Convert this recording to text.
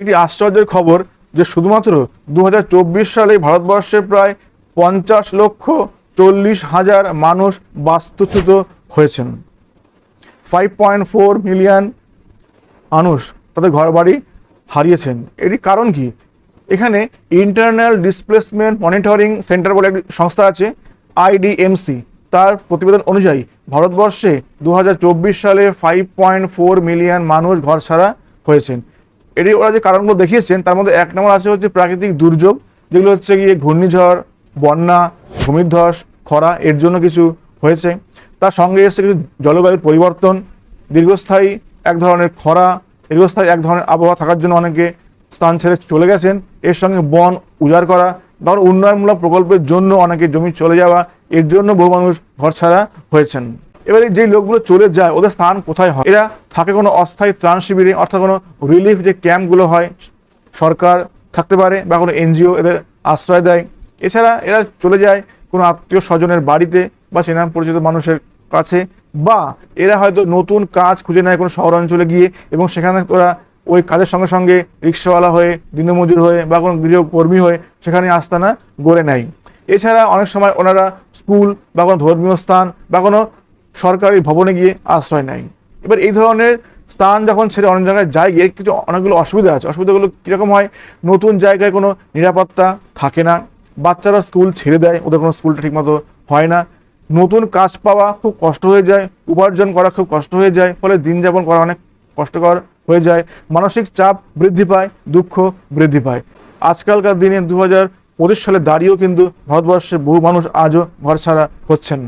একটি আশ্চর্যের খবর যে শুধুমাত্র দু হাজার চব্বিশ সালে ভারতবর্ষে প্রায় পঞ্চাশ লক্ষ চল্লিশ হাজার মানুষ বাস্তুচ্যুত হয়েছেন। ফাইভ পয়েন্ট ফোর মিলিয়ন মানুষ তাদের ঘরবাড়ি হারিয়েছেন। এটি কারণ কি? এখানে ইন্টারনাল ডিসপ্লেসমেন্ট মনিটরিং সেন্টার বলে একটি সংস্থা আছে আইডিএমসি তার প্রতিবেদন অনুযায়ী ভারতবর্ষে দু হাজার চব্বিশ সালে ফাইভ পয়েন্ট ফোর মিলিয়ন মানুষ ঘর ছাড়া হয়েছেন। এটি ওরা যে কারণগুলো দেখিয়েছেন, তার মধ্যে এক নম্বর আছে হচ্ছে প্রাকৃতিক দুর্যোগ, যেগুলো হচ্ছে গিয়ে ঘূর্ণিঝড়, বন্যা, ভূমিধ্বস, খরা, এর জন্য কিছু হয়েছে। তার সঙ্গে এসেছে কিছু জলবায়ুর পরিবর্তন, দীর্ঘস্থায়ী এক ধরনের খরা, দীর্ঘস্থায়ী এক ধরনের আবহাওয়া থাকার জন্য অনেকে স্থান ছেড়ে চলে গেছেন। এর সঙ্গে বন উজাড় করা, ধর উন্নয়নমূলক প্রকল্পের জন্য অনেকে জমি চলে যাওয়া, এর জন্য বহু মানুষ ঘর ছাড়া হয়েছেন। এবারে যে লোকগুলো চলে যায়, ওদের স্থান কোথায় হয়? এরা থাকে কোনো অস্থায়ী ত্রাণ শিবিরে, অর্থাৎ কোনো রিলিফ যে ক্যাম্পগুলো হয়, সরকার থাকতে পারে বা কোনো এনজিও এদের আশ্রয় দেয়। এছাড়া এরা চলে যায় কোনো আত্মীয় স্বজনের বাড়িতে বা চেনা পরিচিত মানুষের কাছে, বা এরা হয়তো নতুন কাজ খুঁজে নেয় কোনো শহর অঞ্চলে গিয়ে এবং সেখানে ওরা ওই কাজের সঙ্গে সঙ্গে রিক্সাওয়ালা হয়ে, দিনমজুর হয়ে বা কোনো গৃহকর্মী হয়ে সেখানে আস্তানা গড়ে নেয়। এছাড়া অনেক সময় ওনারা স্কুল বা কোনো ধর্মীয় স্থান বা কোনো সরকারি ভবনে গিয়ে আশ্রয় নেয়। এবার এই ধরনের স্থান যখন ছেড়ে অনেক জায়গায় যায়, গিয়ে কিছু অনেকগুলো অসুবিধা আছে। অসুবিধাগুলো কীরকম হয়? নতুন জায়গায় কোনো নিরাপত্তা থাকে না। বাচ্চারা স্কুল ছেড়ে দেয়, ওদের কোনো স্কুলটা ঠিকমতো হয় না। নতুন কাজ পাওয়া খুব কষ্ট হয়ে যায়, উপার্জন করা খুব কষ্ট হয়ে যায়, ফলে দিন যাপন করা অনেক কষ্টকর হয়ে যায়। মানসিক চাপ বৃদ্ধি পায়, দুঃখ বৃদ্ধি পায়। আজকালকার দিনে দু হাজার পঁচিশ সালে দাঁড়িয়েও কিন্তু ভারতবর্ষে বহু মানুষ আজও ঘর ছাড়া হচ্ছেন।